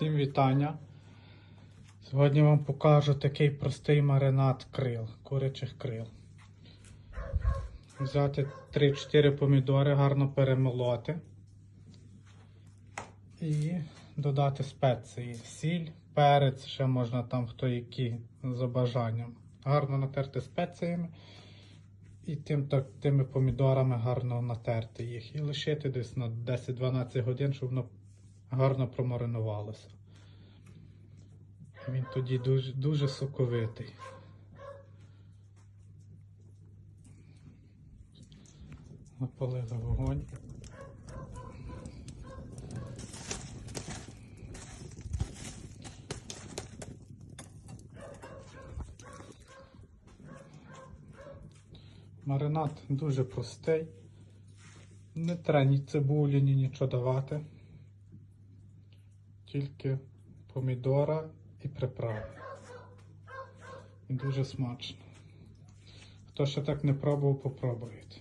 Всім вітання. Сьогодні вам покажу такий простий маринад крил, курячих крил. Взяти 3-4 помідори, гарно перемолоти і додати спеції. Сіль, перець, ще можна там хто які за бажанням. Гарно натерти спеціями і тим, так, тими помідорами гарно натерти їх. І лишити десь на 10-12 годин, щоб воно гарно промаринувалося. Він тоді дуже, дуже соковитий. Напалили вогонь. Маринад дуже простий. Не треба ні цибулі, ні нічого давати. Тільки помідора і приправи. І дуже смачно. Хто ще так не пробував, попробуйте.